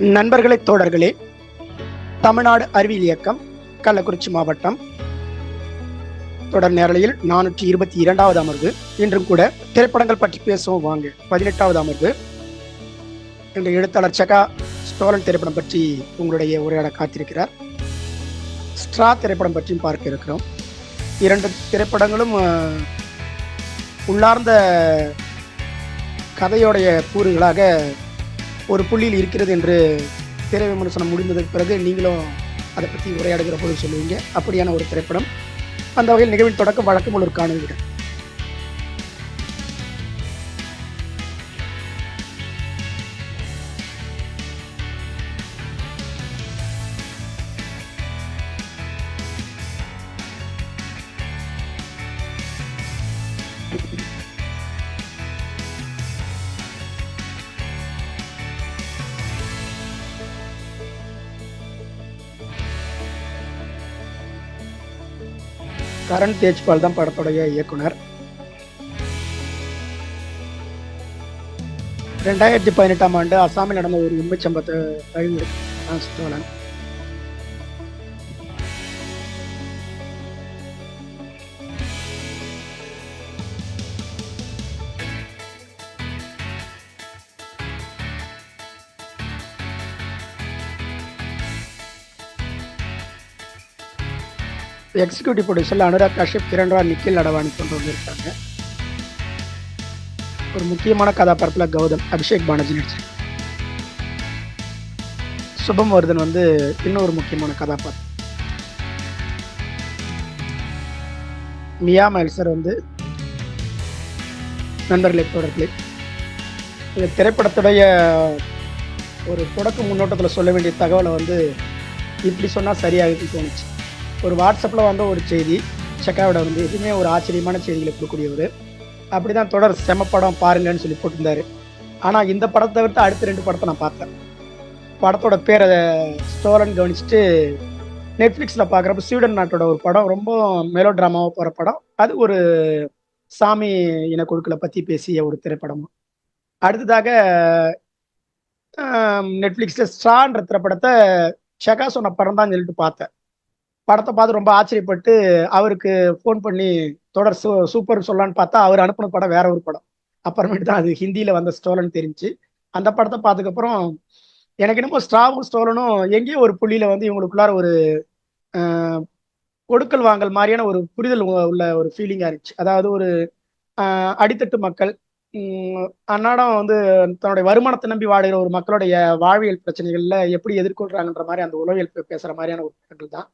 நண்பர்களை தோழர்களே தமிழ்நாடு அறிவியல் இயக்கம் கள்ளக்குறிச்சி மாவட்டம் தொடர் நேரலையில் நானூற்றி இருபத்தி இரண்டாவது அமர்வு. இன்றும் கூட திரைப்படங்கள் பற்றி பேசுவோம். வாங்க பதினெட்டாவது அமர்வு. எங்கள் எழுத்தாளர் சகா ஸ்டோலன் திரைப்படம் பற்றி உங்களுடைய உரையாட காத்திருக்கிறார். ஸ்ட்ரா திரைப்படம் பற்றியும் பார்க்க இருக்கிறோம். இரண்டு திரைப்படங்களும் உள்ளார்ந்த கதையோடைய கூறுகளாக ஒரு புள்ளியில் இருக்கிறது என்று திரை விமர்சனம் முடிந்ததற்கு பிறகு நீங்களும் அதை பற்றி உரையாடுகிற பொழுது சொல்லுவீங்க. அப்படியான ஒரு திரைப்படம். அந்த வகையில் நிகழ்வின் தொடக்கம் வழக்கம் ஒரு காணல் கரண் தேஜ்பால் தான் படத்துடைய இயக்குனர். ரெண்டாயிரத்தி பதினெட்டாம் ஆண்டு அசாமில் நடந்த ஒரு உண்மை சம்பவத்தை தழுவி எக்ஸிக்யூட்டிவ் ப்ரொடியூசரில் அனுராக் காஷ்யப் கிரண்ரா நிக்கில் அடவானி கொண்டு வந்திருக்காங்க ஒரு முக்கியமான கதாபாத்திரத்தில் கௌதம் அபிஷேக் பானர்ஜி நடிச்சிருக்காங்க சுபம் வர்தன் வந்து இன்னொரு முக்கியமான கதாபாத்திரம். மியா மைல்சர் வந்து நண்பர்களை தொடர்களே. இந்த திரைப்படத்துடைய ஒரு தொடக்க முன்னோட்டத்தில் சொல்ல வேண்டிய தகவலை வந்து இப்படி சொன்னால் சரியாக தோணுச்சு. ஒரு வாட்ஸ்அப்பில் வந்த ஒரு செய்தி செக்காவிட வந்து எதுவுமே ஒரு ஆச்சரியமான செய்திகளை கொடுக்கக்கூடியவர். அப்படி தான் தொடர் செம படம் பாருங்கன்னு சொல்லி போட்டிருந்தாரு. ஆனால் இந்த படத்தை தவிர்த்து அடுத்த ரெண்டு படத்தை நான் பார்த்தேன். படத்தோட பேரை ஸ்டோலன் கவனிச்சுட்டு நெட்ஃப்ளிக்ஸில் பார்க்குறப்ப ஸ்வீடன் நாட்டோட ஒரு படம் ரொம்ப மெலோ ட்ராமாவாக போகிற படம். அது ஒரு சாமி இனக்குழுக்களை பற்றி பேசிய ஒரு திரைப்படமும் அடுத்ததாக நெட்ஃப்ளிக்ஸில் ஸ்ட்ரான்ற திரைப்படத்தை செகா சொன்ன படம் தான் சொல்லிட்டு பார்த்தேன். படத்தை பார்த்து ரொம்ப ஆச்சரியப்பட்டு அவருக்கு ஃபோன் பண்ணி தொடர் சூ சூப்பர் சொல்லலான்னு பார்த்தா அவர் அனுப்பின படம் வேற ஒரு படம். அப்புறமேட்டு தான் அது ஹிந்தியில் வந்த ஸ்டோலன் தெரிஞ்சு. அந்த படத்தை பார்த்ததுக்கப்புறம் எனக்கு என்னமோ ஸ்ட்ராவும் ஸ்டோலனும் எங்கேயோ ஒரு புள்ளியில் வந்து இவங்களுக்குள்ளார ஒரு ஆஹ், கொடுக்கல் வாங்கல் மாதிரியான ஒரு புரிதல் உள்ள ஒரு ஃபீலிங்காக இருந்துச்சு. அதாவது ஒரு ஆஹ், அடித்தட்டு மக்கள் உம், அன்னாடம் வந்து தன்னுடைய வருமானத்தை நம்பி வாடுகிற ஒரு மக்களுடைய வாழ்வியல் பிரச்சனைகள்ல எப்படி எதிர்கொள்றாங்கன்ற மாதிரி அந்த உளவியல் பேசுகிற பேசுற மாதிரியான ஒரு படங்கள் தான்.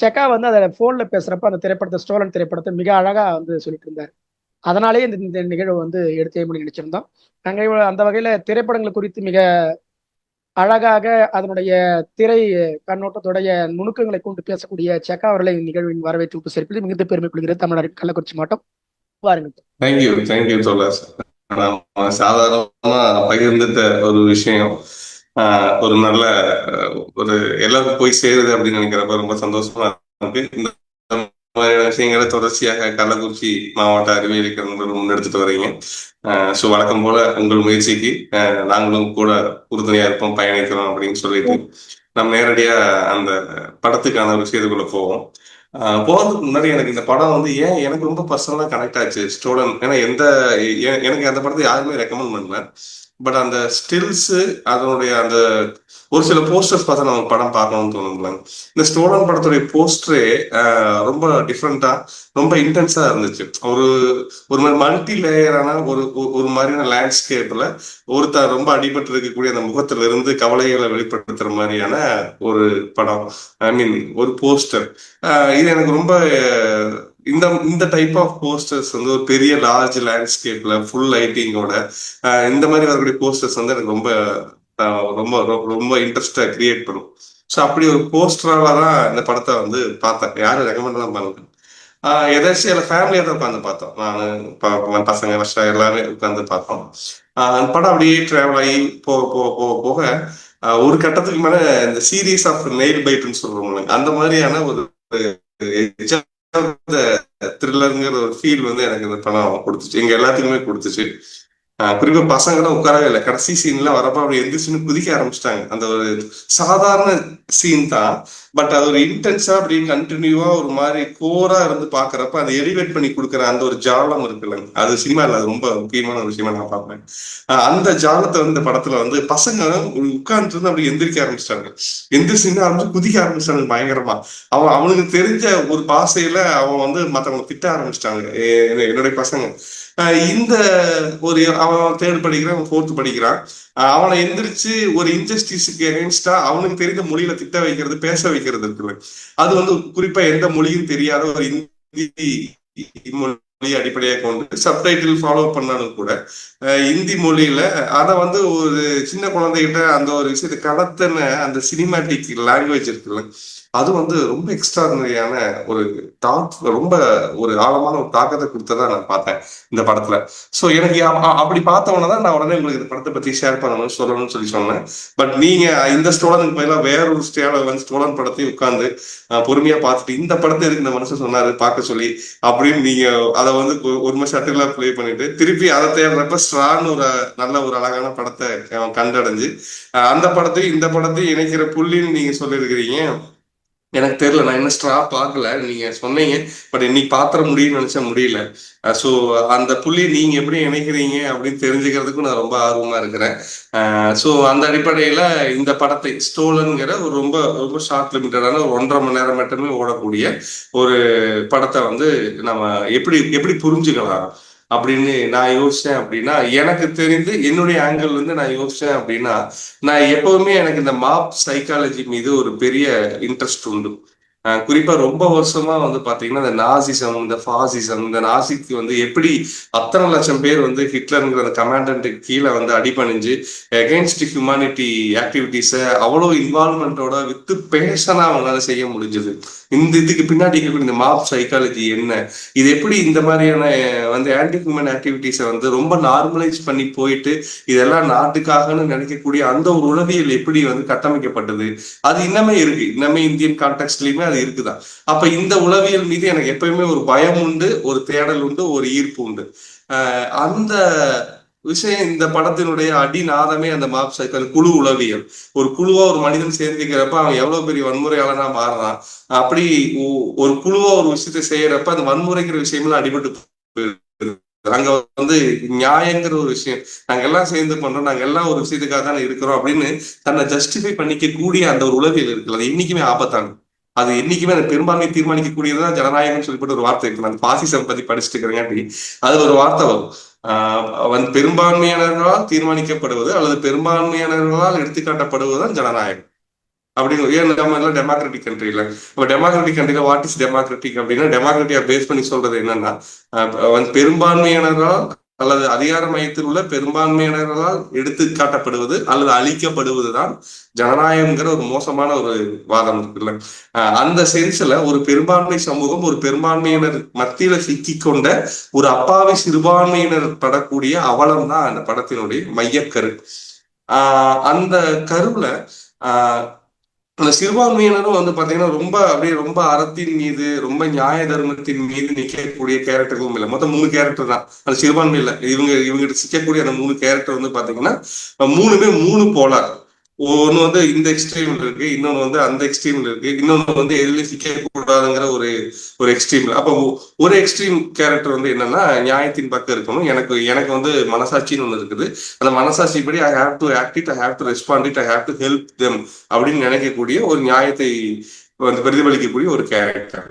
செக்கா வந்து அதை ஃபோனில் பேசுறப்ப அந்த திரைப்படத்தை ஸ்டோலன் திரைப்படத்தை மிக அழகா வந்து சொல்லிட்டு இருந்தார் அதனாலேயே இந்த இந்த நிகழ்வு வந்து எடுத்து பண்ணி நினைச்சிருந்தோம் நாங்கள் அந்த வகையில திரைப்படங்கள் குறித்து மிக அழகாக அதனுடைய திரை கண்ணோட்டத்துடைய நுணுக்கங்களை கொண்டு பேசக்கூடிய செக்கா அவர்களை நிகழ்வின் வரவேற்று உபசரிப்பில் மிகுந்த பெருமை கொள்கிறது தமிழ்நாடு கள்ளக்குறிச்சி மாவட்டம் வாருங்கள். தேங்க்யூ தேங்க்யூ தோழர் சாதாரணமா பகிர்ந்துட்ட ஒரு விஷயம். ஒரு நல்ல ஒரு எல்லாருக்கும் போய் சேருது அப்படின்னு நினைக்கிறப்ப ரொம்ப சந்தோஷமா இருக்கு. இந்த மாதிரியான விஷயங்களை தொடர்ச்சியாக கள்ளக்குறிச்சி மாவட்ட அறிவியல் முன்னெடுத்துட்டு வரீங்க. ஸோ வழக்கம் போல உங்கள் முயற்சிக்கு ஆஹ், நாங்களும் கூட உறுதுணையா இருப்போம் பயணிக்கிறோம் அப்படின்னு சொல்லிட்டு நம்ம நேரடியா அந்த படத்துக்கான விஷயத்துக்குள்ள போவோம். போகிறதுக்கு போறதுக்கு முன்னாடி எனக்கு இந்த படம் வந்து ஏன் எனக்கு ரொம்ப பர்சனலா கனெக்ட் ஆச்சு ஸ்டூடெண்ட் ஏன்னா எந்த எனக்கு அந்த படத்தை யாருமே ரெக்கமெண்ட் பண்ணல. பட் அந்த ஸ்டில்ஸ் அதனுடைய அந்த ஒரு சில போஸ்டர்ஸ் பார்த்தா நமக்கு படம் பார்க்கணும்னு தோணுங்களேன். இந்த ஸ்டோலன் படத்துடைய போஸ்டரே ரொம்ப டிஃப்ரெண்டா ரொம்ப இன்டென்ஸா இருந்துச்சு. ஒரு ஒரு மாதிரி மல்டி லேயரான ஒரு ஒரு- ஒரு மாதிரியான லேண்ட்ஸ்கேப்ல ஒருத்தர் ரொம்ப அடிபட்டு இருக்கக்கூடிய அந்த முகத்துல இருந்து கவலைகளை வெளிப்படுத்துற மாதிரியான ஒரு படம். ஐ மீன் ஒரு போஸ்டர் இது எனக்கு ரொம்ப இந்த இந்த டைப் ஆஃப் போஸ்டர்ஸ் வந்து ஒரு பெரிய லார்ஜ் லேண்ட்ஸ்கேப்ல ஃபுல் லைட்டிங்கோட இந்த மாதிரி வரக்கூடிய போஸ்டர்ஸ் வந்து எனக்கு ரொம்ப ரொம்ப ரொம்ப இன்ட்ரெஸ்டா கிரியேட் பண்ணும். ஸோ அப்படி ஒரு போஸ்டரால தான் இந்த படத்தை வந்து பார்த்தேன். யாரும் ரெக்கமெண்ட் தான் பண்ணுங்க ஆஹ் எதாச்சும் எல்லாம் ஃபேமிலியாக தான் உட்காந்து பார்த்தோம். நான் பசங்க வருஷம் எல்லாமே உட்காந்து பார்த்தோம். ஆஹ் அந்த படம் அப்படியே ட்ராவல் ஆகி போக போக போக போக ஒரு கட்டத்துக்கு மேல இந்த சீரீஸ் ஆஃப் நெயில் பைட்னு சொல்றோம் அந்த மாதிரியான ஒரு த்ரில்லருங்கிற ஒரு ஃபீல் வந்து எனக்கு இந்த படம் கொடுத்துச்சு. எங்க எல்லாத்துக்குமே கொடுத்துச்சு. குறிப்பா பசங்க உட்காரவே இல்லை. கடைசி சீன்ல வரப்ப அப்படி எந்திரிச்சுன்னு குதிக்க ஆரம்பிச்சிட்டாங்க. அந்த ஒரு சாதாரண சீன் தான். பட் அது ஒரு இன்டென்ஸா அப்படி கண்டினியூவா ஒரு மாதிரி கோரா இருந்து பாக்குறப்ப அதை எலிவேட் பண்ணி கொடுக்குற அந்த ஒரு ஜாலம் இருக்குல்ல. அது சினிமால அது ரொம்ப முக்கியமான ஒரு விஷயமா நான் பார்ப்பேன். ஆஹ் அந்த ஜாலத்தை வந்து இந்த படத்துல வந்து பசங்க உட்கார்ந்து இருந்து அப்படி எந்திரிக்க ஆரம்பிச்சிட்டாங்க. எந்திரிச்சுன்னு ஆரம்பிச்சு குதிக்க ஆரம்பிச்சிட்டாங்க பயங்கரமா. அவன் அவனுக்கு தெரிஞ்ச ஒரு பாசையில அவன் வந்து மத்தவங்க திட்ட ஆரம்பிச்சிட்டாங்க. என்னுடைய பசங்க. இந்த ஒரு அவன் தேர்ட் படிக்கிறான் ஃபோர்த்து ஃபோர்த் படிக்கிறான். அவனை எந்திரிச்சு ஒரு இன்ஜஸ்டிஸுக்கு எகென்ஸ்டா அவனுக்கு தெரிந்த மொழியில திட்ட வைக்கிறது பேச வைக்கிறது இருக்குல்ல. அது வந்து குறிப்பா எந்த மொழியும் தெரியாத ஒரு இந்தி மொழி அடிப்படையாக கொண்டு சப்டைட்டில் ஃபாலோ பண்ணாலும் கூட இந்தி மொழியில அதை வந்து ஒரு சின்ன குழந்தைகிட்ட அந்த ஒரு விஷயத்தை கடத்தின அந்த சினிமாட்டிக் லாங்குவேஜ் இருக்குல்ல. அது வந்து ரொம்ப எக்ஸ்ட்ராடனரியான ஒரு தாக் ரொம்ப ஒரு ஆழமான ஒரு தாக்கத்தை கொடுத்ததா நான் பார்த்தேன் இந்த படத்துல. சோ எனக்கு அப்படி பார்த்தவொன்னே தான் நான் உடனே உங்களுக்கு இந்த படத்தை பத்தி ஷேர் பண்ணணும் சொல்லணும்னு சொல்லி சொன்னேன். பட் நீங்க இந்த ஸ்டோலனுக்கு பதிலாக வேற ஒரு ஸ்டேல வந்து ஸ்டோலன் படத்தையும் உட்கார்ந்து பொறுமையா பார்த்துட்டு இந்த படத்தை எதுக்கு இந்த மனுஷன் சொன்னாரு பார்க்க சொல்லி அப்படின்னு நீங்க அதை வந்து ஒரு மாதிரி ஷட்டிலா ப்ளே பண்ணிட்டு திருப்பி அதை தேடுறப்ப ஸ்ட்ரான்னு ஒரு நல்ல ஒரு அழகான படத்தை அவன் கண்டடைஞ்சு அந்த படத்தையும் இந்த படத்தையும் இணைக்கிற புள்ளின்னு நீங்க சொல்லியிருக்கிறீங்க. எனக்கு தெரியல நான் இன்னும் ஸ்ட்ரா பார்க்கல நீங்க சொன்னீங்க. பட் இன்னைக்கு பாத்திர முடியும்னு நினைச்சா முடியல. ஸோ அந்த புள்ளி நீங்க எப்படி இணைக்கிறீங்க அப்படின்னு தெரிஞ்சுக்கிறதுக்கும் நான் ரொம்ப ஆர்வமா இருக்கிறேன். ஸோ அந்த அடிப்படையில இந்த படத்தை ஸ்டோலன்கிற ஒரு ரொம்ப ரொம்ப ஷார்ட் லிமிட்டடான ஒரு ஒன்றரை மணி நேரம் மட்டுமே ஓடக்கூடிய ஒரு படத்தை வந்து நம்ம எப்படி எப்படி புரிஞ்சுக்கலாம்? அப்படின்னு நான் யோசிச்சேன் அப்படின்னா எனக்கு தெரிந்து என்னுடைய ஆங்கிள் வந்து நான் யோசிச்சேன் அப்படின்னா நான் எப்பவுமே எனக்கு இந்த மாப் சைக்காலஜி மீது ஒரு பெரிய இன்ட்ரெஸ்ட் உண்டு. குறிப்பா ரொம்ப வருஷமா வந்து பாத்தீங்கன்னா இந்த நாசிசம் இந்த ஃபாசிசம் இந்த நாசிக்கு வந்து எப்படி அத்தனை லட்சம் பேர் வந்து ஹிட்லருங்கிற அந்த கமாண்டன்ட்டுக்கு கீழே வந்து அடிபணிஞ்சு அகெயின்ஸ்ட் ஹியூமானிட்டி ஆக்டிவிட்டிஸை அவ்வளோ இன்வால்மெண்ட்டோட வித்து பேஷனா அவங்களால செய்ய முடிஞ்சது. இந்த இதுக்கு பின்னாடி இருக்கக்கூடிய இந்த மாப் சைக்காலஜி என்ன? இது எப்படி இந்த மாதிரியான வந்து ஆன்டி ஹியூமன் ஆக்டிவிட்டிஸை வந்து ரொம்ப நார்மலைஸ் பண்ணி போயிட்டு இதெல்லாம் நாட்டுக்காகன்னு நினைக்கக்கூடிய அந்த ஒரு உளவியல் எப்படி வந்து கட்டமைக்கப்பட்டது? அது இன்னமே இருக்கு. இன்னமே இந்தியன் கான்டெக்ட்லயுமே அது இருக்குதான் அப்ப இந்த உளவியல் மீது எனக்கு எப்பயுமே ஒரு பயம் உண்டு ஒரு தேடல் உண்டு ஒரு ஈர்ப்பு உண்டு. ஆஹ் அந்த விஷயம் இந்த படத்தினுடைய அடிநாதமே அந்த மாப் சைக்கிள் குழு உளவியல். ஒரு குழுவா ஒரு மனிதன் சேர்ந்துக்கிறப்ப அவன் எவ்வளவு பெரிய வன்முறையாளனா மாறுறான். அப்படி ஒரு குழுவா ஒரு விஷயத்தை செய்யறப்ப அந்த வன்முறைங்கிற விஷயம்லாம் அடிபட்டு அங்க வந்து நியாயங்கிற ஒரு விஷயம். நாங்க எல்லாம் சேர்ந்து பண்றோம் நாங்க எல்லாம் ஒரு விஷயத்துக்காக தானே இருக்கிறோம் அப்படின்னு தன்னை ஜஸ்டிஃபை பண்ணிக்க கூடிய அந்த ஒரு உளவியல் இருக்குல்ல அது என்னைக்குமே ஆபத்தானது. அது என்னைக்குமே அந்த பெரும்பான்மை தீர்மானிக்கக்கூடியதுதான் ஜனநாயகம்னு சொல்லிட்டு ஒரு வார்த்தை இருக்கு. நான் பாசிசம் பத்தி படிச்சுட்டு இருக்கிறேங்காட்டி அது ஒரு வார்த்தை வரும். ஆஹ் வந்து தீர்மானிக்கப்படுவது அல்லது பெரும்பான்மையானவர்களால் எடுத்துக்காட்டப்படுவதுதான் ஜனநாயகம். அப்படின்னு ஏன் நம்ம எல்லாம் டெமோக்ராட்டிக் கண்ட்ரியில இப்போ டெமோக்ராட்டிக் கண்ட்ரியில வாட் இஸ் டெமோக்ராட்டிக் அப்படின்னா டெமோக்ராட்டியா பேஸ் பண்ணி சொல்றது என்னன்னா பெரும்பான்மையினரால் வந்து அல்லது அதிகார மையத்தில் உள்ள பெரும்பான்மையினர்களால் எடுத்து காட்டப்படுவது அல்லது அழிக்கப்படுவதுதான் ஜனநாயகம்ங்கிற ஒரு மோசமான ஒரு வாதம் இருக்குல்ல ஆஹ் அந்த சென்ஸ்ல ஒரு பெரும்பான்மை சமூகம் ஒரு பெரும்பான்மையினர் மத்தியில சிக்கிக்கொண்ட ஒரு அப்பாவி சிறுபான்மையினர் படக்கூடிய அவலம் தான் அந்த படத்தினுடைய மையக்கரு. ஆஹ் அந்த கருவுல ஆஹ் அந்த சிறுபான்மையினரும் வந்து பாத்தீங்கன்னா ரொம்ப அப்படியே ரொம்ப அறத்தின் மீது ரொம்ப நியாய தர்மத்தின் மீது நிக்கக்கூடிய கேரக்டர்களும் இல்லை. மொத்தம் மூணு கேரக்டர் தான். அந்த சிறுபான்மையில இவங்க இவங்க சிக்கக்கூடிய அந்த மூணு கேரக்டர் வந்து பாத்தீங்கன்னா மூணுமே மூணு போலார் ஒன்னு வந்து இந்த எக்ஸ்ட்ரீம்ல இருக்கு இன்னொன்னு வந்து அந்த எக்ஸ்ட்ரீம்ல இருக்கு இன்னொன்னு வந்து எதுலயும் சிக்க கூடாதுங்கிற ஒரு ஒரு எக்ஸ்ட்ரீம்ல அப்போ ஒரு எக்ஸ்ட்ரீம் கேரக்டர் வந்து என்னன்னா நியாயத்தின் பக்கம் இருக்கணும். எனக்கு எனக்கு வந்து மனசாட்சின்னு ஒன்று இருக்குது. அந்த மனசாட்சி படி I have to act it I have to respond it I have to help them அப்படின்னு நினைக்கக்கூடிய ஒரு நியாயத்தை வந்து பிரதிபலிக்கக்கூடிய ஒரு கேரக்டர்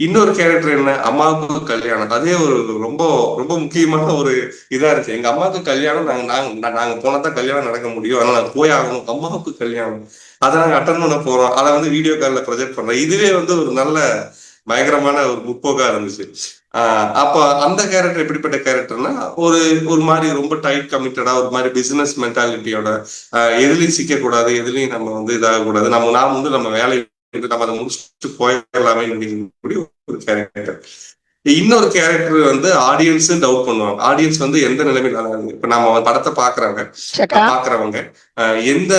இன்னொரு கேரக்டர் என்ன? அம்மாவுக்கு கல்யாணம். அதே ஒரு ரொம்ப ரொம்ப முக்கியமான ஒரு இதா இருக்கு. எங்க அம்மாவுக்கு கல்யாணம் நாங்க நாங்க நாங்க போனதான் கல்யாணம் நடக்க முடியும். அதனால நாங்க போய் ஆகணும். அம்மாவுக்கு கல்யாணம். அதை நாங்க அட்டன் பண்ண போறோம். அதை வந்து வீடியோ கால்ல ப்ரொஜெக்ட் பண்றோம். இதுவே வந்து ஒரு நல்ல பயங்கரமான ஒரு முற்போக்கா இருந்துச்சு. ஆஹ் அப்ப அந்த கேரக்டர் எப்படிப்பட்ட கேரக்டர்னா ஒரு ஒரு மாதிரி ரொம்ப டைட் கமிட்டடா ஒரு மாதிரி பிசினஸ் மென்டாலிட்டியோட எதுலையும் சிக்க கூடாது எதுலையும் நம்ம வந்து இதாக கூடாது நம்ம நாம் வந்து நம்ம வேலையை நம்ம அதை முடிச்சுட்டு போயிடலாமே அப்படிங்கக்கூடிய ஒரு கேரக்டர் இன்னொரு கேரக்டர் வந்து ஆடியன்ஸ் டவுட் பண்ணுவாங்க. ஆடியன்ஸ் வந்து எந்த நிலைமையில இப்ப நம்ம படத்தை பாக்குறவங்க பாக்குறவங்க எந்த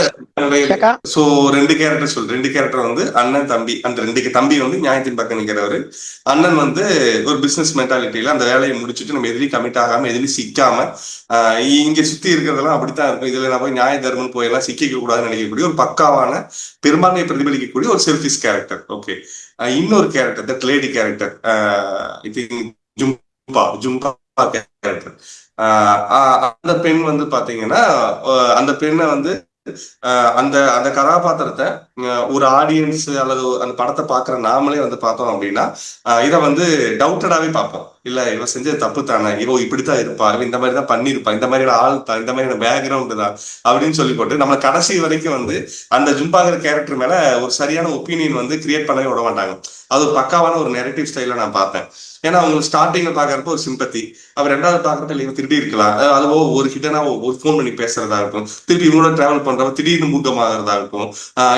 சோ ரெண்டு கேரக்டர் சொல். ரெண்டு கேரக்டர் வந்து அண்ணன் தம்பி அந்த ரெண்டு தம்பி வந்து நியாயத்தின் பக்கம் நிக்கிறவரு அண்ணன் வந்து ஒரு பிசினஸ் மென்டாலிட்டியில அந்த வேலையை முடிச்சுட்டு நம்ம எதுலையும் கமிட் ஆகாம எதுலையும் சிக்காம இங்க சுத்தி இருக்கிறதெல்லாம் அப்படித்தான் இருக்கும். இதுல நம்ம நியாய தர்மம் போயெல்லாம் சிக்கிக்க கூடாதுன்னு நினைக்கக்கூடிய ஒரு பக்காவான பெரும்பான்மையை பிரதிபலிக்கக்கூடிய ஒரு செல்ஃபிஸ் கேரக்டர் ஓகே இன்னொரு கேரக்டர் தட் லேடி கேரக்டர் இது ஜும்பா. ஜும்பா கேரக்டர் அந்த பெண் வந்து பாத்தீங்கன்னா அந்த பெண்ணை வந்து ஆஹ் அந்த அந்த கதாபாத்திரத்தை ஒரு ஆடியன்ஸ் அல்லது அந்த படத்தை பாக்குற நாமளே வந்து பார்த்தோம் அப்படின்னா இதை வந்து டவுட்டடாவே பார்ப்போம். இல்ல இவ செஞ்சது தப்பு தானே இவ இப்படித்தான் இருப்பா. இந்த மாதிரி தான் பண்ணிருப்பா இந்த மாதிரியான ஆள் தான். இந்த மாதிரியான பேக்ரவுண்ட் தான். அப்படின்னு சொல்லி போட்டு நம்ம கடைசி வரைக்கும் வந்து அந்த ஜும்பாங்கிற கேரக்டர் மேல ஒரு சரியான ஒப்பீனியன் வந்து கிரியேட் பண்ணவே விட மாட்டாங்க. அது ஒரு பக்காவான ஒரு நெரட்டிவ் ஸ்டைல நான் பார்த்தேன் ஏன்னா அவங்க ஸ்டார்டிங்ல பாக்குறப்ப ஒரு சிம்பத்தி அவர் ரெண்டாவது பாக்குறப்ப இல்ல திருடி இருக்கலாம். அதுவோ ஒரு ஹிட்டனா ஒரு ஃபோன் பண்ணி பேசுறதா இருக்கும். திருப்பி இவங்களோட டிராவல் பண்றப்ப திடீர்னு மூக்கமாகறதா இருக்கும்.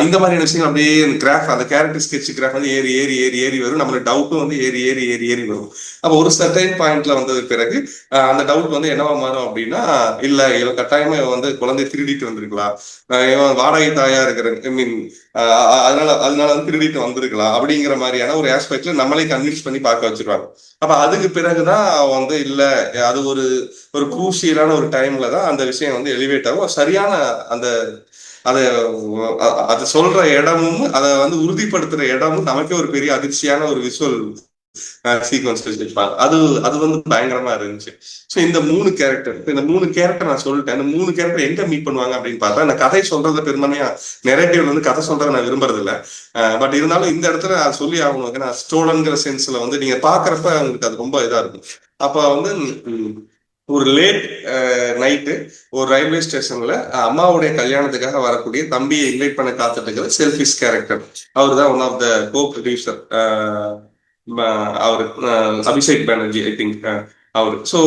இந்த மாதிரியான விஷயங்கள் அப்படியே கிராஃப் அந்த கேரக்டர் ஸ்கெட்ச் கிராஃப் வந்து ஏறி ஏறி ஏறி ஏறி வரும். நம்மளோட டவுட்டும் வந்து ஏறி ஏறி ஏறி ஏறி வரும். அப்போ ஒரு சர்டைன் பாயிண்ட்ல வந்தது பிறகு அந்த டவுட் வந்து என்னவா மாறும் அப்படின்னா இல்ல இவன் கட்டாயமா இவன் வந்து குழந்தை திருடிட்டு வந்திருக்கலாம். இவன் வாடகை தாயா இருக்கிற ஐ மீன் அதனால அதனால வந்து திருடிட்டு வந்திருக்கலாம் அப்படிங்கிற மாதிரியான ஒரு ஆஸ்பெக்ட்ல நம்மளே கன்வின்ஸ் பண்ணி பார்க்க வச்சிருவாங்க. அப்ப அதுக்கு பிறகுதான் அவன் வந்து இல்ல அது ஒரு ஒரு குரூசியலான ஒரு டைம்ல தான் அந்த விஷயம் வந்து எலிவேட் ஆகும். சரியான அந்த அதை அது சொல்ற இடமும் அதை வந்து உறுதிப்படுத்துற இடமும் நமக்கே ஒரு பெரிய அதிர்ச்சியான ஒரு விஷுவல் சீக்வன்ஸ் வச்சிருப்பாங்க அது அது வந்து பயங்கரமா இருந்துச்சு. ஸோ இந்த மூணு கேரக்டர் இந்த மூணு கேரக்டர் நான் சொல்லிட்டேன். இந்த மூணு கேரக்டர் எங்க மீட் பண்ணுவாங்க அப்படின்னு பார்த்தா நான் கதை சொல்றத பெரும்பான்மையா நெரேட்டிவ் வந்து கதை சொல்றதை நான் விரும்புறதில்ல. பட் இருந்தாலும் இந்த இடத்துல நான் சொல்லி ஆகணும். ஏன்னா ஸ்டோலன்கிற சென்ஸ்ல வந்து நீங்க பாக்குறப்ப உங்களுக்கு அது ரொம்ப இதா இருக்கும். அப்ப வந்து ஒரு லேட் நைட்டு ஒரு ரயில்வே ஸ்டேஷன்ல அம்மாவுடைய கல்யாணத்துக்காக வரக்கூடிய தம்பியை இன்வைட் பண்ண காத்துட்டு இருக்கிற செல்ஃபிஸ் கேரக்டர் அவர் தான் one of the co producer our Abhishek Banerjee I think அவரு. ஸோ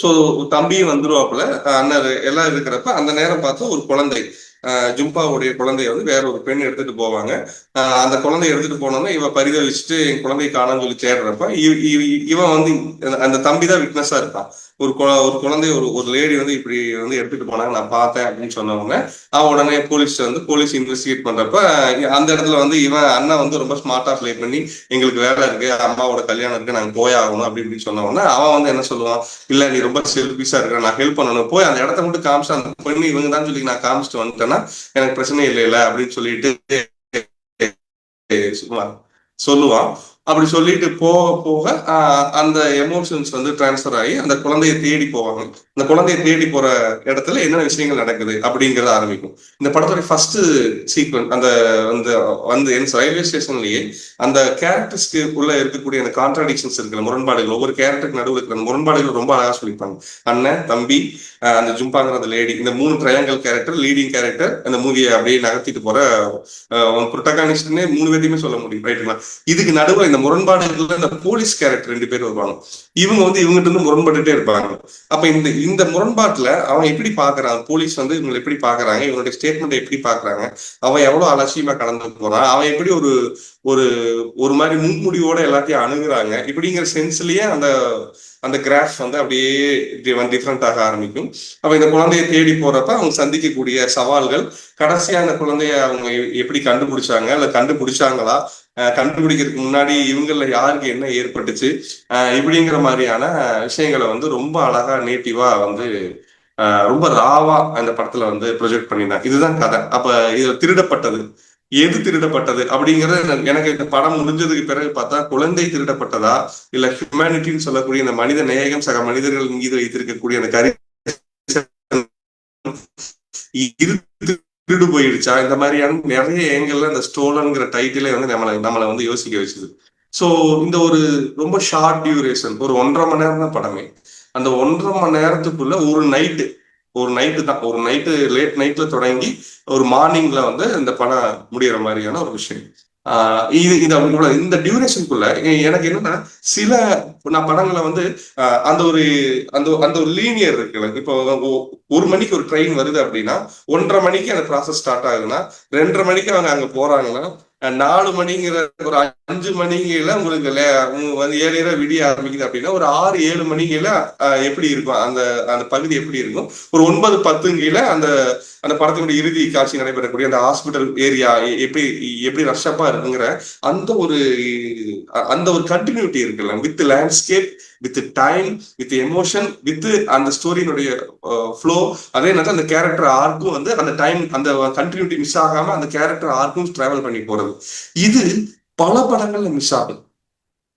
ஸோ தம்பியும் வந்துருவாப்புல. அண்ணர் எல்லாம் இருக்கிறப்ப அந்த நேரம் பார்த்து ஒரு குழந்தை. ஜும்பாவுடைய குழந்தைய வந்து வேற ஒரு பெண் எடுத்துட்டு போவாங்க. அந்த குழந்தைய எடுத்துட்டு போனோம்னா இவ பரிதவிச்சுட்டு என் குழந்தைய காணான்னு சொல்லி தேடுறப்ப இவன் வந்து அந்த தம்பி தான் விட்னஸா இருக்கான் ஒரு ஒரு குழந்தை ஒரு ஒரு லேடி வந்து இப்படி வந்து எடுத்துட்டு போனாங்க. நான் பார்த்தேன் அப்படின்னு சொன்னவங்க. அவன் உடனே போலீஸ் வந்து போலீஸ் இன்வெஸ்டிகேட் பண்றப்ப அந்த இடத்துல வந்து இவன் அண்ணன் வந்து ரொம்ப ஸ்மார்ட்டா பிளே பண்ணி எங்களுக்கு வேலை இருக்கு அம்மாவோட கல்யாணம் இருக்கு நாங்க போய் ஆகணும் அப்படி இப்படின்னு சொன்னவொடனே அவன் வந்து என்ன சொல்லுவான்? இல்ல நீ ரொம்ப செல்ஃபிஷா இருக்க நான் ஹெல்ப் பண்ணணும். போய் அந்த இடத்த மட்டும் காமிச்சு அந்த பொண்ணு இவங்க தான் சொல்லி நான் காமிச்சிட்டு வந்துட்டேன்னா எனக்கு பிரச்சனை இல்லை இல்லை அப்படின்னு சொல்லிட்டு சொல்லுவான். அப்படி சொல்லிட்டு போக போக அந்த எமோஷன்ஸ் வந்து டிரான்ஸ்ஃபர் ஆகி அந்த குழந்தைய தேடி போவாங்க. அந்த குழந்தைய தேடி போற இடத்துல என்னென்ன விஷயங்கள் நடக்குது அப்படிங்கறத ஆரம்பிக்கும். இந்த படத்தோட ஃபர்ஸ்ட் சீக்வன்ஸ் அந்த அந்த வந்து ரயில்வே ஸ்டேஷன்லயே அந்த கேரக்டர்ஸ்க்கு உள்ள இருக்கக்கூடிய அந்த கான்ட்ராடிக்ஷன்ஸ் இருக்கிற முரண்பாடுகள். ஒவ்வொரு கேரக்டருக்கு நடுவில் இருக்கிற முரண்பாடுகள் ரொம்ப அழகா சொல்லியிருப்பாங்க. அண்ணன் தம்பி அந்த ஜும்பாங்கிற அந்த லேடி இந்த மூணு ட்ரையாங்கல் கேரக்டர் லீடிங் கேரக்டர் அந்த மூவியை அப்படியே நகர்த்திட்டு போற புரொட்டகானிஸ்ட்னே மூணு பேர்த்தையுமே சொல்ல முடியும் ரைட்டுங்களா இதுக்கு நடுவில் இந்த முரண்பாடுகள்ல இந்த போலீஸ் கேரக்டர் ரெண்டு பேர் வருவாங்க. இவங்க வந்து இவங்ககிட்ட இருந்து முரண்பட்டுட்டே இருப்பாங்க. அப்ப இந்த இந்த முரண்பாட்டுல அவன் எப்படி பாக்குறான்? போலீஸ் வந்து இவங்களை எப்படி பாக்குறாங்க? இவனுடைய ஸ்டேட்மெண்ட் எப்படி பாக்குறாங்க? அவன் எவ்வளவு அலட்சியமா கடந்து போறான்? அவன் எப்படி ஒரு ஒரு ஒரு மாதிரி முன்முடிவோட எல்லாத்தையும் அணுகுறாங்க? இப்படிங்கிற சென்ஸ்லயே அந்த அந்த கிராஃப் வந்து அப்படியே டிஃப்ரெண்ட் ஆக ஆரம்பிக்கும். அப்ப இந்த குழந்தைய தேடி போறப்ப அவங்க சந்திக்கக்கூடிய சவால்கள் கடைசியா அந்த குழந்தைய அவங்க எப்படி கண்டுபிடிச்சாங்க? இல்ல கண்டுபிடிச்சாங்களா? கண்டுபிடிக்கிறதுக்கு முன்னாடி இவங்கள யாருக்கு என்ன ஏற்பட்டுச்சு? இப்படிங்கிற மாதிரியான விஷயங்களை வந்து ரொம்ப அழகா நேட்டிவா வந்து ரொம்ப ராவா அந்த படத்துல வந்து ப்ரொஜெக்ட் பண்ணியிருந்தாங்க. இதுதான் கதை. அப்ப இது திருடப்பட்டது. எது திருடப்பட்டது அப்படிங்கறது எனக்கு இந்த படம் முடிஞ்சதுக்கு பிறகு பார்த்தா குழந்தை திருடப்பட்டதா? இல்ல ஹியூமனிட்டின்னு சொல்லக்கூடிய இந்த மனித நேயகம் சக மனிதர்கள் மீது வைத்திருக்கக்கூடிய அந்த கரு திருடு போயிடுச்சா? இந்த மாதிரியான நிறைய ஏங்கல்ல இந்த ஸ்டோலன்ங்கிற டைட்டிலே வந்து நம்மளை நம்மளை வந்து யோசிக்க வச்சுது. ஸோ இந்த ஒரு ரொம்ப ஷார்ட் டியூரேஷன் ஒரு ஒன்றரை மணி நேரம் தான் படமே. அந்த ஒன்றரை மணி நேரத்துக்குள்ள ஒரு நைட்டு ஒரு நைட்டு தான். ஒரு நைட்டு லேட் நைட்ல தொடங்கி ஒரு மார்னிங்ல வந்து இந்த படம் முடிகிற மாதிரியான ஒரு விஷயம். இது இது இந்த டியூரேஷனுக்குள்ள எனக்கு என்னன்னா சில நான் படங்களை வந்து அந்த ஒரு அந்த அந்த ஒரு லீனியர் இருக்குல்ல இப்போ ஒரு மணிக்கு ஒரு ட்ரெயின் வருது அப்படின்னா ஒன்றரை மணிக்கு அந்த ப்ராசஸ் ஸ்டார்ட் ஆகுதுன்னா ரெண்டரை மணிக்கு அவங்க அங்க போறாங்கன்னா நாலு மணிங்கிற ஒரு அஞ்சு மணிங்கில உங்களுக்கு வந்து ஏழு விடிய ஆரம்பிக்குது அப்படின்னா ஒரு ஆறு ஏழு மணிங்கில அஹ், எப்படி இருக்கும்? அந்த அந்த பகுதி எப்படி இருக்கும்? ஒரு ஒன்பது பத்துங்கில அந்த அந்த படத்தினுடைய இறுதி காட்சி நடைபெறக்கூடிய அந்த ஹாஸ்பிட்டல் ஏரியா எப்படி எப்படி ரஷ்ஷப்பா இருக்குங்கிற அந்த ஒரு அந்த ஒரு கண்டினியூட்டி இருக்குல்ல with landscape with time with emotion with அந்த ஸ்டோரியினுடைய ஃப்ளோ அதே நேரத்தில் அந்த கேரக்டர் ஆர்க்கும் வந்து அந்த டைம் அந்த கண்டினியூட்டி மிஸ் ஆகாம அந்த கேரக்டர் ஆர்க்கும் டிராவல் பண்ணி போறது. இது பல படங்கள்ல மிஸ் ஆகுது.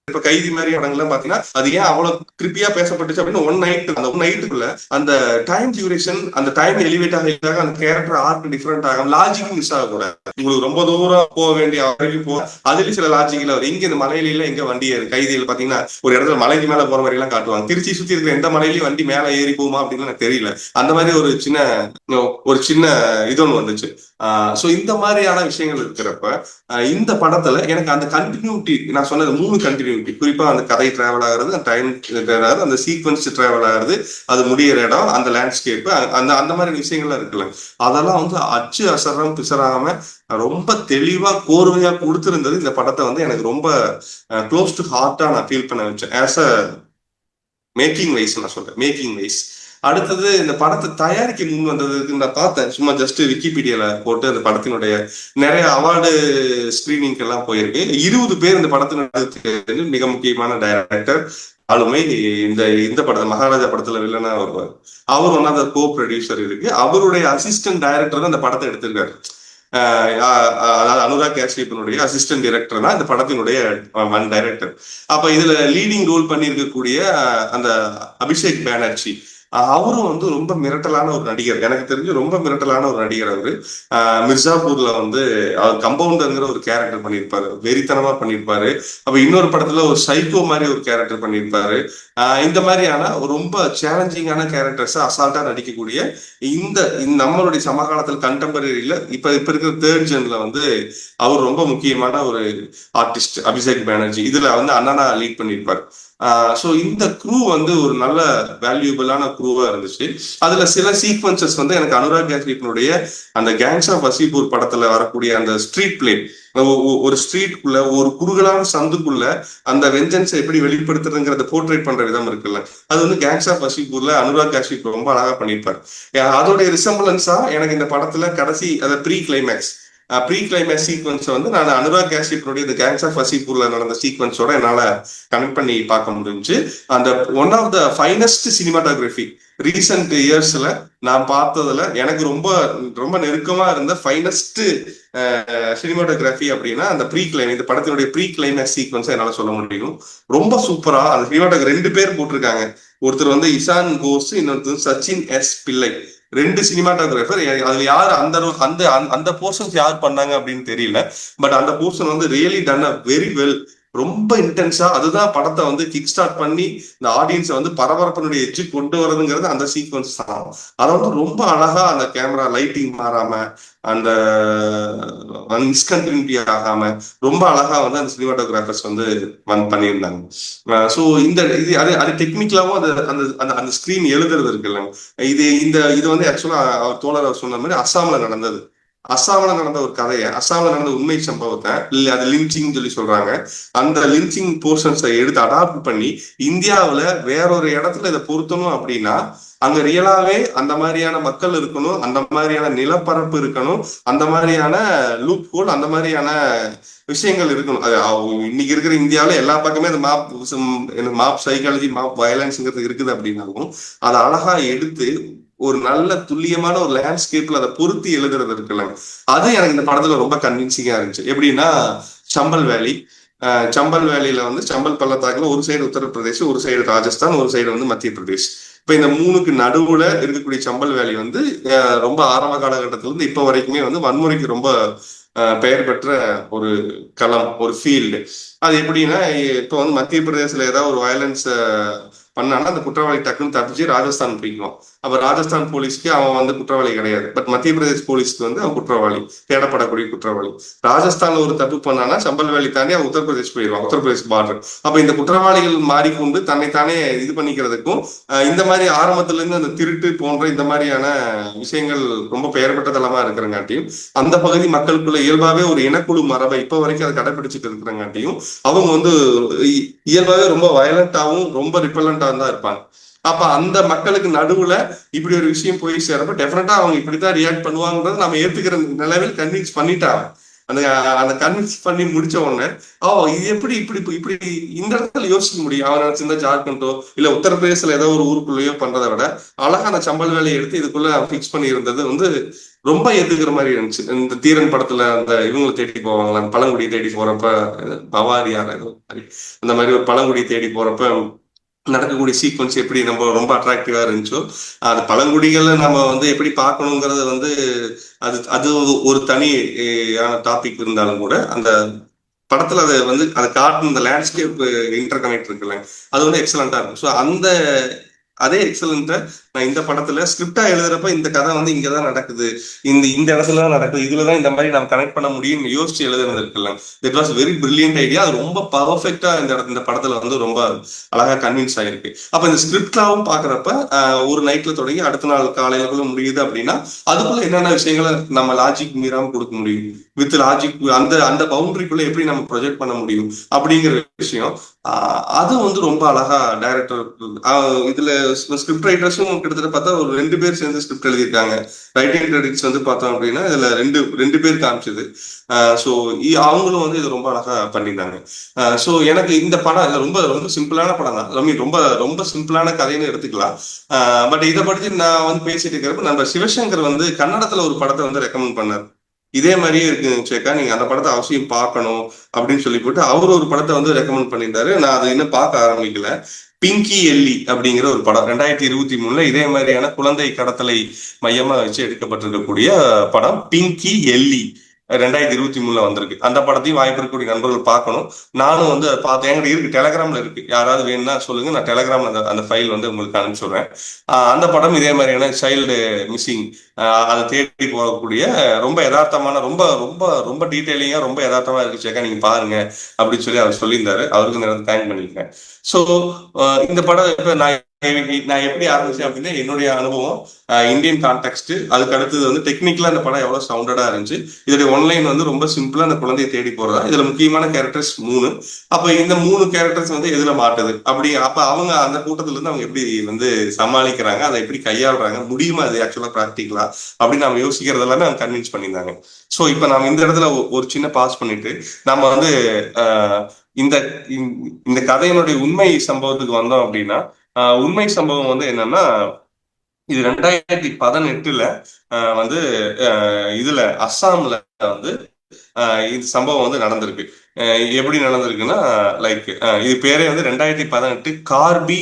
இப்ப கைதி மாதிரி படங்கள்லாம் பாத்தீங்கன்னா அது ஏன் அவ்வளவு கிருப்பியா பேசப்பட்டுச்சு அப்படின்னு ஒன் நைட் அந்த ஒன் நைட்டுக்குள்ள அந்த டைம் டியூரேஷன் அந்த டைம் எலிவேட் ஆக அந்த கேரக்டர் ஆர்ட் டிஃபரெண்ட் ஆகும் லாஜிக் மிஸ் ஆகக்கூடாது. உங்களுக்கு ரொம்ப தூரம் போக வேண்டிய வரைக்கும் போ அதுலயும் சில லாஜிக்ல வரும். இங்க இந்த மலையில எங்க வண்டி ஏறு? கைதிகள் பாத்தீங்கன்னா ஒரு இடத்துல மலைக்கு மேல போற மாதிரி எல்லாம் காட்டுவாங்க. திருச்சி சுத்தி இருக்கிற எந்த மலையிலயும் வண்டி மேல ஏறி போகுமா அப்படின்னு எனக்கு தெரியல. அந்த மாதிரி ஒரு சின்ன ஒரு சின்ன இது ஒன்று வந்துச்சு. சோ இந்த மாதிரியான விஷயங்கள் இருக்கிறப்ப இந்த படத்துல எனக்கு அந்த கண்டினியூட்டி நான் சொன்னது மூணு கண்டினியூ கண்டினியூட்டி குறிப்பாக அந்த கதை டிராவல் ஆகிறது அந்த டைம் டிராவல் ஆகுது அந்த சீக்வன்ஸ் டிராவல் ஆகுறது அது முடியிற இடம் அந்த லேண்ட்ஸ்கேப் அந்த அந்த மாதிரி விஷயங்கள்லாம் இருக்குல்ல. அதெல்லாம் வந்து அச்சு அசரம் பிசராம ரொம்ப தெளிவா கோர்வையா கொடுத்துருந்தது இந்த படத்தை வந்து எனக்கு ரொம்ப க்ளோஸ் டு ஹார்ட்டா நான் ஃபீல் பண்ண வச்சேன். ஆஸ் அ மேக்கிங் வைஸ் நான் சொல்றேன். மேக்கிங் வைஸ் அடுத்தது இந்த படத்தை தயாரிக்க முன் வந்ததுக்கு நான் பார்த்தேன். சும்மா ஜஸ்ட் விக்கிபீடியால போட்டு அந்த படத்தினுடைய நிறைய அவார்டு ஸ்கிரீனிங் எல்லாம் போயிருக்கு. இருபது பேர் இந்த படத்தினுடைய மிக முக்கியமான டைரக்டர் ஆளுமை இந்த இந்த படத்தை மகாராஜா படத்துல வில்லனா வருவார். அவர் ஒன் கோ ப்ரொடியூசர் இருக்கு. அவருடைய அசிஸ்டன்ட் டைரக்டர் தான் இந்த படத்தை எடுத்திருக்காரு. ஆஹ் அதாவது அனுராக் காஷ்யப்பனுடைய அசிஸ்டன்ட் டைரக்டர் தான் இந்த படத்தினுடைய ஒன் டைரக்டர் அப்ப இதுல லீடிங் ரோல் பண்ணியிருக்கக்கூடிய அந்த அபிஷேக் பானர்ஜி. அவரும் வந்து ரொம்ப மிரட்டலான ஒரு நடிகர். எனக்கு தெரிஞ்சு ரொம்ப மிரட்டலான ஒரு நடிகர் அவரு. ஆஹ் வந்து அவர் கம்பவுண்டர்ங்கிற ஒரு கேரக்டர் பண்ணியிருப்பாரு. வெறித்தனமா பண்ணியிருப்பாரு. அப்ப இன்னொரு படத்துல ஒரு சைக்கோ மாதிரி ஒரு கேரக்டர் பண்ணியிருப்பாரு. ஆஹ் இந்த மாதிரியான ரொம்ப சேலஞ்சிங்கான கேரக்டர்ஸ் அசால்ட்டா நடிக்கக்கூடிய இந்த நம்மளுடைய சமகாலத்தில் கண்டெம்பரரியில இப்ப இப்ப இருக்கிற தேர்ட் ஜென்ல வந்து அவர் ரொம்ப முக்கியமான ஒரு ஆர்டிஸ்ட் அபிஷேக் பானர்ஜி. இதுல வந்து அண்ணனா லீட் பண்ணியிருப்பாரு. ஸோ இந்த க்ரூ வந்து ஒரு நல்ல வேல்யூபிளான க்ரூவா இருந்துச்சு. அதுல சில சீக்வன்சஸ் வந்து எனக்கு அனுராக் காஷ்யப்பனுடைய அந்த கேங்ஸ் ஆஃப் வசிபூர் படத்துல வரக்கூடிய அந்த ஸ்ட்ரீட் பிளே ஒரு ஸ்ட்ரீட்குள்ள ஒரு குறுகலான சந்துக்குள்ள அந்த வெஞ்சன்ஸை எப்படி வெளிப்படுத்துறதுங்கிறத போர்ட்ரேட் பண்ற விதம் இருக்குல்ல. அது வந்து கேங்ஸ் ஆஃப் வசிபூர்ல அனுராக் காஷ்மீர் ரொம்ப அழகா பண்ணியிருப்பார். அதோடைய ரிசம்பலன்ஸா எனக்கு இந்த படத்துல கடைசி அந்த ப்ரீ கிளைமேக்ஸ் ப்ரீ கிளைமேக்ஸ் சீக்வன்ஸை வந்து நான் அனுராக் காஷ்யப்பனுடைய இந்த கேங்ஸ் ஆஃப் வசிப்பூர்ல நடந்த சீக்வன்ஸோட என்னால் கனெக்ட் பண்ணி பார்க்க முடிஞ்சு அந்த one of the finest cinematography recent இயர்ஸ்ல நான் பார்த்ததுல எனக்கு ரொம்ப ரொம்ப நெருக்கமா இருந்த ஃபைனஸ்ட் சினிமாட்டோகிராஃபி அப்படின்னா அந்த ப்ரீ கிளைம் இந்த படத்தினுடைய ப்ரீ கிளைமேக்ஸ் சீக்வன்ஸை என்னால் சொல்ல முடியும். ரொம்ப சூப்பரா அந்த சினிமாட்டோகிராஃபி ரெண்டு பேர் போட்டிருக்காங்க. ஒருத்தர் வந்து இசான் கோஸ் இன்னொருத்தர் சச்சின் எஸ் பிள்ளை. ரெண்டு சினிமாட்டோகிராஃபர் அதுல யார் அந்த அந்த அந்த போர்ஷன்ஸ் யார் பண்ணாங்க அப்படின்னு தெரியல. பட் அந்த போர்ஷன் வந்து really done a very well ரொம்ப இன்டென்ஸா அதுதான் படத்தை வந்து கிக் ஸ்டார்ட் பண்ணி இந்த ஆடியன்ஸை வந்து பரபரப்பினுடைய எச்சு கொண்டு வரதுங்கிறது அந்த சீக்வன்ஸ் தான். அதை வந்து ரொம்ப அழகா அந்த கேமரா லைட்டிங் மாறாம அந்த மிஸ்கண்டினியூட்டி ஆகாம ரொம்ப அழகா வந்து அந்த சினிமாட்டோகிராஃபர்ஸ் வந்து பண்ணியிருந்தாங்க. ஸோ இந்த இது அது அது டெக்னிக்கலாவும் அது அந்த அந்த அந்த ஸ்கிரீன் எழுதுறது இருக்குல்ல இது இந்த இது வந்து ஆக்சுவலா அவர் தோழர் அவர் சொன்ன மாதிரி அஸ்ஸாம்ல நடந்தது. அஸ்ஸாம்ல நடந்த ஒரு கதையை அசாமில் நடந்த உண்மை சம்பவத்தை இல்லை அது லிஞ்சிங் சொல்லி சொல்றாங்க. அந்த லிஞ்சிங் போர்ஷன்ஸை எடுத்து அடாப்ட் பண்ணி இந்தியாவில் வேறொரு இடத்துல இதை பொருத்தணும் அப்படின்னா அங்க ரியலாவே அந்த மாதிரியான மக்கள் இருக்கணும் அந்த மாதிரியான நிலப்பரப்பு இருக்கணும் அந்த மாதிரியான லூப் ஹோல் அந்த மாதிரியான விஷயங்கள் இருக்கணும். அது இன்னைக்கு இருக்கிற இந்தியாவில் எல்லா பக்கமே அந்த மாப் மாப் சைக்காலஜி மாப் வயலன்ஸ்ங்கிறது இருக்குது அப்படின்னாலும் அதை அழகா எடுத்து ஒரு நல்ல துல்லியமான ஒரு லேண்ட்ஸ்கேப்ல அதை பொருத்தி எழுதுறது இருக்குல்ல அது எனக்கு இந்த படத்துல ரொம்ப கன்வின்சிங்கா இருந்துச்சு. எப்படின்னா சம்பல் வேலி. சம்பல் வேலியில வந்து சம்பல் பள்ளத்தாக்குல ஒரு சைடு உத்தரப்பிரதேஷ் ஒரு சைடு ராஜஸ்தான் ஒரு சைடு வந்து மத்திய பிரதேஷ் இப்ப இந்த மூணுக்கு நடுவுல இருக்கக்கூடிய சம்பல் வேலி வந்து ரொம்ப ஆரம்ப காலகட்டத்தில இருந்து இப்ப வரைக்குமே வந்து வன்முறைக்கு ரொம்ப பெயர் பெற்ற ஒரு களம் ஒரு ஃபீல்டு அது எப்படின்னா இப்போ வந்து மத்திய பிரதேசல ஏதாவது ஒரு வயலன்ஸ் பண்ணானா அந்த குற்றவாளி டக்குன்னு தப்பிச்சு ராஜஸ்தான் பிடிக்கும் அப்ப ராஜஸ்தான் போலீஸ்க்கு அவன் வந்து குற்றவாளி கிடையாது. பட் மத்திய பிரதேஷ் போலீஸ்க்கு வந்து அவன் குற்றவாளி தேடப்படக்கூடிய குற்றவாளி. ராஜஸ்தான்ல ஒரு தப்பு பண்ணானா சம்பல் வேலி தாண்டி அவன் உத்தரப்பிரதேஷ் போயிடுவான் உத்தரப்பிரதேஷ் பார்டர் அப்ப இந்த குற்றவாளிகள் மாறிக்கொண்டு தன்னைத்தானே இது பண்ணிக்கிறதுக்கும் இந்த மாதிரி ஆரம்பத்துல இருந்து அந்த திருட்டு போன்ற இந்த மாதிரியான விஷயங்கள் ரொம்ப பெயர் பெற்ற தளமா இருக்கிறங்காட்டியும் அந்த பகுதி மக்களுக்குள்ள இயல்பாவே ஒரு இனக்குழு மரபை இப்ப வரைக்கும் அதை கடைபிடிச்சிட்டு இருக்கிறங்காட்டியும் அவங்க வந்து இயல்பாவே ரொம்ப வயலண்டாவும் ரொம்ப ரிப்பலண்டாவும் தான் இருப்பாங்க. அப்ப அந்த மக்களுக்கு நடுவுல இப்படி ஒரு விஷயம் போய் சேரப்ப டெஃபினட்டா அவங்க இப்படித்தான் ரியாக்ட் பண்ணுவாங்கன்றத நம்ம ஏத்துக்கிற நிலவில் கன்வின்ஸ் பண்ணிட்டாங்க. அந்த அந்த கன்வின்ஸ் பண்ணி முடிச்ச உடனே ஓ இது எப்படி இப்படி இப்படி இந்த இடத்துல யோசிக்க முடியும்? அவன் நினைச்சிருந்தா ஜார்க்கண்டோ இல்ல உத்தரப்பிரதேசல ஏதோ ஒரு ஊருக்குள்ளேயோ பண்றதை விட அழகா அந்த சம்பல் வேலையை எடுத்து இதுக்குள்ள ஃபிக்ஸ் பண்ணி இருந்தது வந்து ரொம்ப ஏத்துக்கிற மாதிரி இருந்துச்சு. இந்த தீரன் படத்துல அந்த இவங்களை தேடி போவாங்களா அந்த பழங்குடி தேடி போறப்ப பவாரியார் ஏதோ மாதிரி. அந்த மாதிரி ஒரு பழங்குடி தேடி போறப்ப நடக்கக்கூடிய சீக்வன்ஸ் எப்படி நம்ம ரொம்ப அட்ராக்டிவா இருந்துச்சோ அது பழங்குடிகளை நம்ம வந்து எப்படி பார்க்கணுங்கிறது வந்து அது அது ஒரு தனி டாபிக் இருந்தாலும் கூட அந்த படத்துல அதை வந்து அதை காட்டின இந்த லேண்ட்ஸ்கேப் இன்டர் கனெக்ட் இருக்குல்ல அது வந்து எக்ஸலண்டா இருக்கும். ஸோ அந்த அதே எக்ஸலண்ட்டை நான் இந்த படத்துல ஸ்கிரிப்டா எழுதுறப்ப இந்த கதை வந்து இங்கதான் நடக்குது. இந்த இந்த இடத்துல தான் நடக்குது. இதுலதான் இந்த மாதிரி நம்ம கனெக்ட் பண்ண முடியும் யோசிச்சு எழுதுறது இருக்குல்ல. It was very brilliant idea அது ரொம்ப பர்ஃபெக்டா இந்த இடத்துல- இந்த படத்துல வந்து ரொம்ப அழகா கன்வின்ஸ் ஆயிருக்கு. அப்ப இந்த ஸ்கிரிப்டாவும் பாக்குறப்ப ஒரு நைட்ல தொடங்கி அடுத்த நாள் காலையிலக்குள்ள முடியுது அப்படின்னா அதுக்குள்ள என்னென்ன விஷயங்களை நம்ம லாஜிக் மீறாம கொடுக்க முடியும்? வித் லாஜிக் அந்த அந்த பவுண்டரிக்குள்ள எப்படி நம்ம ப்ரொஜெக்ட் பண்ண முடியும்? அப்படிங்கிற விஷயம். ஆஹ், அது வந்து ரொம்ப அழகா டைரக்டர் இதுல ஸ்கிரிப்ட் ரைட்டர்ஸும் கிட்டத்தட்ட பார்த்தா ஒரு ரெண்டு பேர் சேர்ந்து ஸ்கிரிப்ட் எழுதியிருக்காங்க. ரைட்டிங் கிரெடிட்ஸ் வந்து பார்த்தோம் அப்படின்னா இதுல ரெண்டு ரெண்டு பேர் காமிச்சது. ஸோ அவங்களும் வந்து இது ரொம்ப அழகா பண்ணியிருந்தாங்க. ஸோ எனக்கு இந்த படம் இது ரொம்ப ரொம்ப சிம்பிளான படம் தான். ரொம்ப ரொம்ப ரொம்ப சிம்பிளான கதைன்னு எடுத்துக்கலாம். பட் இதை பற்றி நான் வந்து பேசிட்டு இருக்கிறப்ப நம்ம சிவசங்கர் வந்து கன்னடத்துல ஒரு படத்தை வந்து ரெக்கமெண்ட் பண்ணார். இதே மாதிரியே இருக்கு சேக்கா நீங்க அந்த படத்தை அவசியம் பார்க்கணும் அப்படின்னு சொல்லி போட்டு அவர் ஒரு படத்தை வந்து ரெக்கமெண்ட் பண்ணியிருந்தாரு. நான் அதை இன்னும் பார்க்க ஆரம்பிக்கல. பிங்கி எல்லி அப்படிங்கிற ஒரு படம். ரெண்டாயிரத்தி இருபத்தி மூணுல இதே மாதிரியான குழந்தை கடத்தலை மையமா வச்சு எடுக்கப்பட்டிருக்கக்கூடிய படம் பிங்கி எல்லி ரெண்டாயிரத்தி இருபத்தி மூணுல வந்திருக்கு. அந்த படத்தையும் வாய்ப்பு இருக்கக்கூடிய நண்பர்கள் பார்க்கணும். நானும் வந்து அதை பார்த்தேன் என்கிட்ட இருக்கு டெலகிராம்ல இருக்கு. யாராவது வேணும்னா சொல்லுங்க நான் டெலகிராம்ல அந்த அந்த ஃபைல் வந்து உங்களுக்கு அனுப்பிச்சுடுறேன் அந்த படம் இதே மாதிரியான சைல்டு மிஸ்ஸிங் அதை தேடி போகக்கூடிய ரொம்ப யதார்த்தமான ரொம்ப ரொம்ப ரொம்ப டீட்டெயிலிங்கா ரொம்ப யதார்த்தமா இருக்கு சேக்கா நீங்க பாருங்க அப்படின்னு சொல்லி அவர் சொல்லியிருந்தாரு. அவருக்கு இந்த தேங்க் பண்ணியிருக்கேன். ஸோ இந்த படம் இப்போ நான் நான் எப்படி ஆரம்பிச்சேன் அப்படின்னா என்னுடைய அனுபவம் இந்தியன் கான்டெக்ட் அதுக்கு அடுத்தது வந்து டெக்னிக்கலா அந்த படம் எவ்வளவு சவுண்டடா இருந்துச்சு. இதோடைய ஒன்லைன் வந்து ரொம்ப சிம்பிளா அந்த குழந்தையை தேடி போறதா இதுல முக்கியமான கேரக்டர்ஸ் மூணு. அப்ப இந்த மூணு கேரக்டர்ஸ் வந்து எதுல மாட்டுது? அப்படி அப்ப அவங்க அந்த கூட்டத்துல இருந்து அவங்க எப்படி வந்து சமாளிக்கிறாங்க? அதை எப்படி கையாளுறாங்க? முடியுமா அது ஆக்சுவலா ப்ராக்டிக்கலா அப்படின்னு நம்ம யோசிக்கிறது எல்லாமே அவங்க கன்வின்ஸ் பண்ணியிருந்தாங்க. ஸோ இப்ப நாம இந்த இடத்துல ஒரு சின்ன பாஸ் பண்ணிட்டு நம்ம வந்து இந்த இந்த- இந்த கதையினுடைய உண்மை சம்பவத்துக்கு வந்தோம் அப்படின்னா உண்மை சம்பவம் வந்து என்னன்னா இது ரெண்டாயிரத்தி பதினெட்டுல வந்து ஆஹ், இதுல அஸ்ஸாம்ல வந்து ஆஹ், இது சம்பவம் வந்து நடந்திருக்கு. எப்படி நடந்திருக்குன்னா லைக் இது பேரே வந்து ரெண்டாயிரத்தி பதினெட்டு கார்பி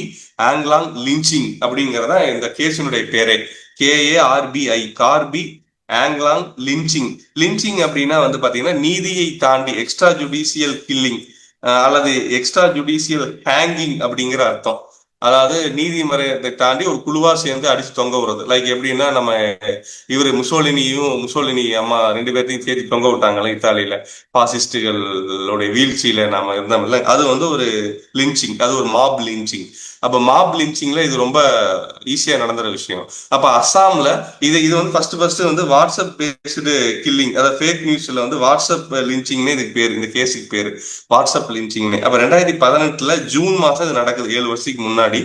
ஆங்லாங் லிஞ்சிங் அப்படிங்கிறதா இந்த கேஸினுடைய பேரே. K A R B I Karbi Anglong lynching. Lynching அப்படின்னா வந்து பாத்தீங்கன்னா நீதியை தாண்டி எக்ஸ்ட்ரா ஜுடிஷியல் கில்லிங் அல்லது எக்ஸ்ட்ரா ஜுடிஷியல் ஹேங்கிங் அப்படிங்கிற அர்த்தம். அதாவது நீதிமறையத்தை தாண்டி ஒரு குழுவா சேர்ந்து அடிச்சு தொங்க விடுறது. லைக் எப்படின்னா நம்ம இவரு முசோலினியும் முசோலினி அம்மா ரெண்டு பேர்த்தையும் சேர்த்து தொங்க விட்டாங்கல்ல இத்தாலியில. பாசிஸ்டுகளுடைய வீழ்ச்சியில நாம இருந்தோம்ல. அது வந்து ஒரு லிஞ்சிங் அது ஒரு மாப் லிஞ்சிங் அப்ப மாப் லிஞ்சிங்ல இது ரொம்ப ஈஸியா நடந்துற விஷயம். அப்ப அஸ்ஸாம்ல இது இது வந்து ஃபர்ஸ்ட் ஃபர்ஸ்ட் வந்து வாட்ஸ்அப் பேஸ்டு கில்லிங் அதாவது ஃபேக் நியூஸ்ல வந்து வாட்ஸ்அப் லிஞ்சிங்னே இதுக்கு பேர் இந்த கேஸுக்கு பேரு. வாட்ஸ்அப் லிஞ்சிங்னு அப்ப ரெண்டாயிரத்தி பதினெட்டுல ஜூன் மாசம் இது நடக்குது ஏழு வருஷத்துக்கு முன்னாடி.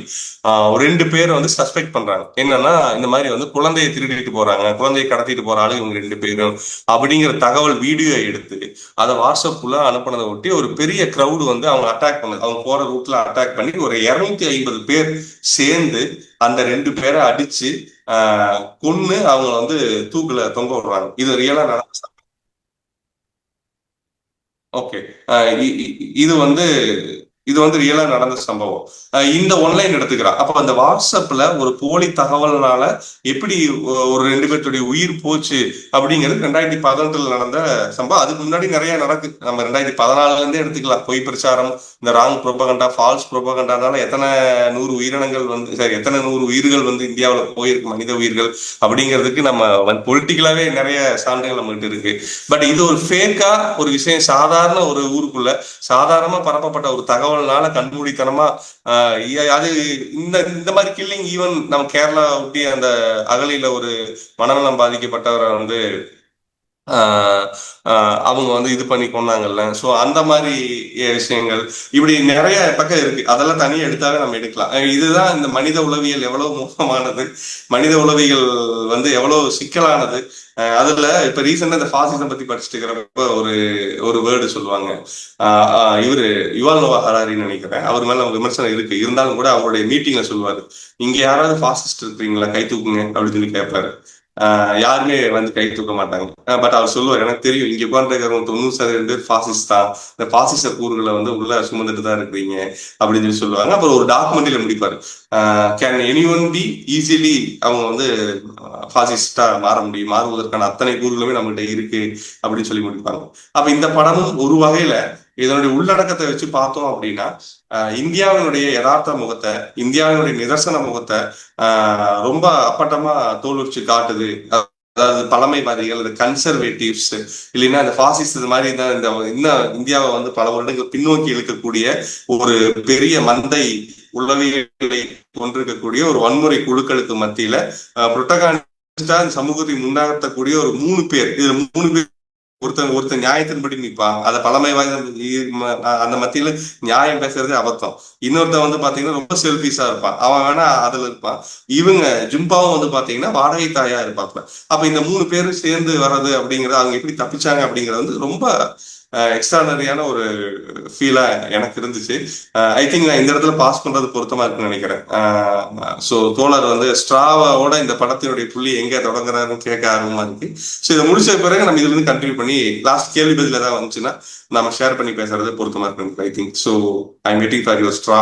ஒரு ரெண்டு பேர் வந்து சஸ்பெக்ட் பண்றாங்க. என்னன்னா இந்த மாதிரி வந்து குழந்தையை திருடிட்டு போறாங்க குழந்தையை கடத்திட்டு போற ஆளு இவங்க ரெண்டு பேரும் அப்படிங்கிற தகவல் வீடியோ எடுத்து அதை வாட்ஸ்அப்புள்ள அனுப்பினதை ஒட்டி ஒரு பெரிய கிரவுடு வந்து அவங்க அட்டாக் பண்ணுது. அவங்க போற ரூட்ல அட்டாக் பண்ணி ஒரு இருநூத்தி ஐம்பது பேர் சேர்ந்து அந்த ரெண்டு பேரை அடிச்சு ஆஹ் கொன்னு அவங்க வந்து தூக்குல தொங்க விடுறாங்க. இது ரியலா நடந்த ஓகே. இது வந்து இது வந்து ரியலா நடந்த சம்பவம். இந்த ஒன்லைன் எடுத்துக்கிறான் அப்ப அந்த வாட்ஸ்அப்ல ஒரு போலி தகவல்னால எப்படி ஒரு ரெண்டு பேர்த்துடைய உயிர் போச்சு அப்படிங்கிறது ரெண்டாயிரத்தி பதினெட்டுல நடந்த சம்பவம். அதுக்கு முன்னாடி நிறைய நடக்கு. நம்ம ரெண்டாயிரத்தி பதினாலுல இருந்தே எடுத்துக்கலாம். பொய் பிரச்சாரம் இந்த ராங் ப்ரொபகண்டா ஃபால்ஸ் ப்ரொபகண்டானால எத்தனை நூறு உயிரினங்கள் வந்து சரி எத்தனை நூறு உயிர்கள் வந்து இந்தியாவில் போயிருக்கு மனித உயிர்கள் அப்படிங்கிறதுக்கு நம்ம பொலிட்டிக்கலாவே நிறைய சான்றுகள் நம்மகிட்ட இருக்கு. பட் இது ஒரு ஃபேக்கா ஒரு விஷயம் சாதாரண ஒரு ஊருக்குள்ள சாதாரணமா பரப்பப்பட்ட ஒரு தகவல் தகவல்னால கண்மூடித்தனமா ஆஹ் அது இந்த இந்த மாதிரி கில்லிங் ஈவன் நம்ம கேரளா ஒட்டி அந்த அகலியில ஒரு மனநலம் பாதிக்கப்பட்டவரை வந்து அவங்க வந்து இது பண்ணி கொண்டாங்கல்ல. சோ அந்த மாதிரி விஷயங்கள் இப்படி நிறைய பக்கம் இருக்கு. அதெல்லாம் தனியா எடுத்தாவே நம்ம எடுக்கலாம். இதுதான் இந்த மனித உளவியல் எவ்வளவு மோசமானது? மனித உளவியல் வந்து எவ்வளவு சிக்கலானது? அஹ் அதுல இப்ப ரீசெண்டா இந்த ஃபாசிசம் பத்தி படிச்சுட்டு இருக்கிறப்ப ஒரு ஒரு வேர்டு சொல்லுவாங்க. ஆஹ் ஆஹ் இவரு யுவால் நோவா ஹராரின்னு நினைக்கிறேன். அவர் மேல விமர்சனம் இருக்கு. இருந்தாலும் கூட அவருடைய மீட்டிங்ல சொல்லுவாரு. இங்க யாராவது ஃபாசிஸ்ட் இருக்கிறீங்களா? கை தூக்குங்க அப்படின்னு சொல்லி கேட்பாரு யாருமே வந்து கை தூக்க மாட்டாங்க. பட் அவர் சொல்லுவார் எனக்கு தெரியும் இங்க உட்காந்துருக்கிறவங்க தொண்ணூறு சதவீதம் பேர் ஃபாசிஸ்ட் தான். இந்த பாசிச கூறுகளை வந்து உள்ள சுமந்துட்டு தான் இருக்கிறீங்க அப்படின்னு சொல்லி சொல்லுவாங்க. அப்புறம் ஒரு டாக்குமெண்ட்ல முடிப்பாரு. Can any one be easily அவங்க வந்து பாசிஸ்டா மாற முடியும்? மாறுவதற்கான அத்தனை கூறுகளுமே நம்மகிட்ட இருக்கு அப்படின்னு சொல்லி முடிப்பாங்க. அப்ப இந்த படமும் ஒரு வகையில இதனுடைய உள்ளடக்கத்தை வச்சு பார்த்தோம் அப்படின்னா இந்தியாவினுடைய யதார்த்த முகத்தை இந்தியாவினுடைய நிதர்சன முகத்தை ஆஹ் ரொம்ப அப்பட்டமா தோலுரிச்சு காட்டுது. அதாவது பழமைவாதிகள் இந்த கன்சர்வேட்டிவ்ஸ் இல்லைன்னா இந்த பாசிஸ்ட் இது மாதிரி தான் இந்த இன்னும் இந்தியாவை வந்து பல வருடங்கள் பின்னோக்கி இழுக்கக்கூடிய ஒரு பெரிய மந்தை உளவியலை கொண்டிருக்கக்கூடிய ஒரு வன்முறை குழுக்களுக்கு மத்தியில புரோட்டகானிஸ்டா இந்த சமூகத்தை முன்னகர்த்தக்கூடிய ஒரு மூணு பேர் இதுல மூணு பேர் ஒருத்தன் ஒருத்தன் நியாயத்தின்படி நிற்பான் அதை பழமைவாத அந்த மத்தியில நியாயம் பேசுறதே அபத்தம். இன்னொருத்தன் வந்து பாத்தீங்கன்னா ரொம்ப செல்ஃபிஷா இருப்பான். அவன் வேணா அதுல இருப்பான். இவங்க ஜிம்பாவும் வந்து பாத்தீங்கன்னா வாடகை தாயா இருப்பாப்ல அப்ப இந்த மூணு பேரும் சேர்ந்து வர்றது அப்படிங்கறது அவங்க எப்படி தப்பிச்சாங்க அப்படிங்கறது வந்து ரொம்ப எக்ஸ்ட்ரானரியான ஒரு ஃபீலா எனக்கு இருந்துச்சு. ஐ திங்க் நான் இந்த இடத்துல பாஸ் பண்றது பொருத்தமா இருக்குன்னு நினைக்கிறேன். ஸோ தோழர் வந்து ஸ்ட்ராவோட இந்த படத்தினுடைய புள்ளி எங்க தொடங்குறாருன்னு கேட்க ஆர்வமா இருக்கு. ஸோ இதை முடிச்ச பிறகு நம்ம இதுல இருந்து கண்டினியூ பண்ணி லாஸ்ட் கேள்வி பதில் ஏதாவது வந்துச்சுன்னா நம்ம ஷேர் பண்ணி பேசுறது பொருத்தமா இருக்கு I think so I waiting for your straw